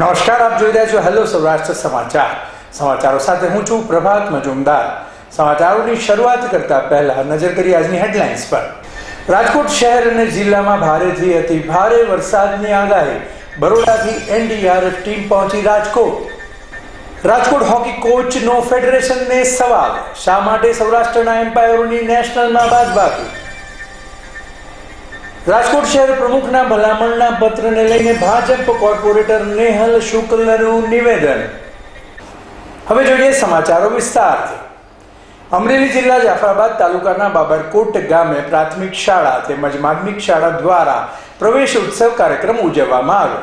નમસ્કાર, આપ જોઈ રહ્યા છો હેલો સૌરાષ્ટ્ર સમાચાર. સમાચારો સાથે હું છું પ્રભાત મજુમદાર. સમાચારોની શરૂઆત કરતા પહેલા નજર કરી આજની હેડલાઇન્સ પર. રાજકોટ શહેર અને જિલ્લામાં ભારેથી અતિ ભારે વરસાદની આગાહી. બરોડાથી એનડીઆરએફ ટીમ પહોંચી રાજકોટ. રાજકોટ હોકી કોચનો ફેડરેશનને સવાલ. શા માટે સૌરાષ્ટ્રના એમ્પાયરોની નેશનલમાં બાદબાકી? રાજકોટ શહેર પ્રમુખના ભલામણના પત્રને લઈને ભાજપ કોર્પોરેટર નેહલ શુક્લનું નિવેદન. હવે જોઈએ સમાચારો વિસ્તારથી અમરેલી જિલ્લા જાફરાબાદ તાલુકાના બાબરકોટ ગામે પ્રાથમિક શાળા તેમજ માધ્યમિક શાળા દ્વારા પ્રવેશ ઉત્સવ કાર્યક્રમ ઉજવવામાં આવ્યો.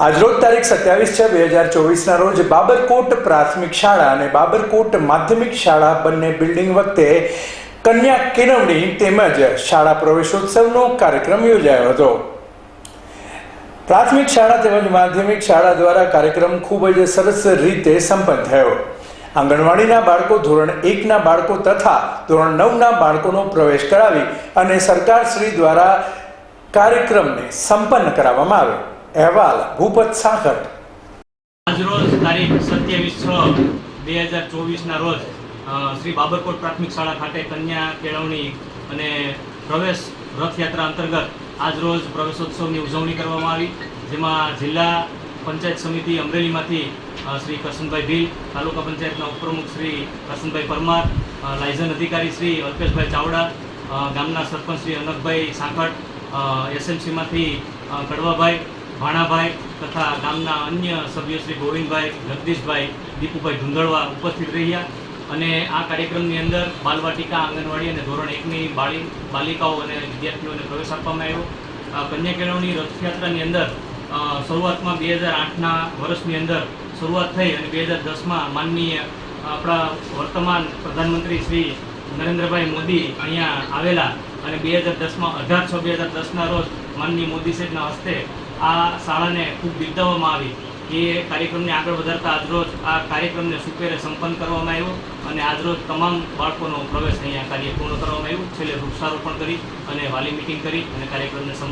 આજરોજ તારીખ સત્યાવીસ છ બે હજાર ચોવીસના રોજ બાબરકોટ પ્રાથમિક શાળા અને બાબરકોટ માધ્યમિક શાળા બંને બિલ્ડિંગ વખતે કન્યા કેળવણી તેમજ શાળા પ્રવેશોત્સવનો કાર્યક્રમ યોજાયો હતો. પ્રાથમિક શાળા તેમજ માધ્યમિક શાળા દ્વારા કાર્યક્રમ ખૂબ જ સરસ રીતે સંપન્ન થયો. આંગણવાડીના બાળકો ધોરણ એકના બાળકો તથા ધોરણ નવના બાળકોનો પ્રવેશ કરાવી અને સરકાર શ્રી દ્વારા કાર્યક્રમને સંપન્ન કરાવવામાં આવ્યો અહેવાલ ભૂપત સાગર આજરોજ તારીખ સત્યાવીસ છ, બે હજાર ચોવીસના રોજ શ્રી બાબરકોટ પ્રાથમિક શાળા ખાતે કન્યા કેળવણી અને પ્રવેશ રથયાત્રા અંતર્ગત આજરોજ પ્રવેશોત્સવની ઉજવણી કરવામાં આવી, જેમાં જિલ્લા પંચાયત સમિતિ અમરેલીમાંથી શ્રી કરશનભાઈ ભીલ, તાલુકા પંચાયતના ઉપપ્રમુખ શ્રી કરશનભાઈ પરમાર લાયઝન અધિકારી શ્રી અલ્પેશભાઈ ચાવડા ગામના સરપંચ શ્રી અનકભાઈ સાંકળ એસએમસીમાંથી કડવાભાઈ, ભાણાભાઈ તથા ગામના અન્ય સભ્યો શ્રી ગોવિંદભાઈ, જગદીશભાઈ, દીપુભાઈ ધુંધળવા ઉપસ્થિત રહ્યા. અને આ કાર્યક્રમની અંદર બાલવાટિકા, આંગણવાડી અને ધોરણ એકની બાળી, બાલિકાઓ અને વિદ્યાર્થીઓને પ્રવેશ આપવામાં આવ્યો. કન્યા કેળવણી રથયાત્રાની અંદર શરૂઆતમાં બે હજાર આઠના વર્ષની અંદર શરૂઆત થઈ અને બે હજાર દસમાં માનનીય આપણા વર્તમાન પ્રધાનમંત્રી શ્રી નરેન્દ્રભાઈ મોદી અહીંયા આવેલા અને બે હજાર દસમાં અઢાર છ બે હજાર દસના રોજ માનનીય મોદી સાહેબના હસ્તે આ શાળાને ખૂબ બિરદાવવામાં આવી. એ કાર્યક્રમને આગળ વધારતા આજરોજ આ કાર્યક્રમને સુપેરે સંપન્ન કરવામાં આવ્યો અને આજરોજ તમામ બાળકોનો પ્રવેશ અહીંયા કાર્ય પૂર્ણ કરવામાં આવ્યું. છેલ્લે વૃક્ષારોપણ કરી અને વાલી મિટિંગ કરી અને કાર્યક્રમને સંપન્ન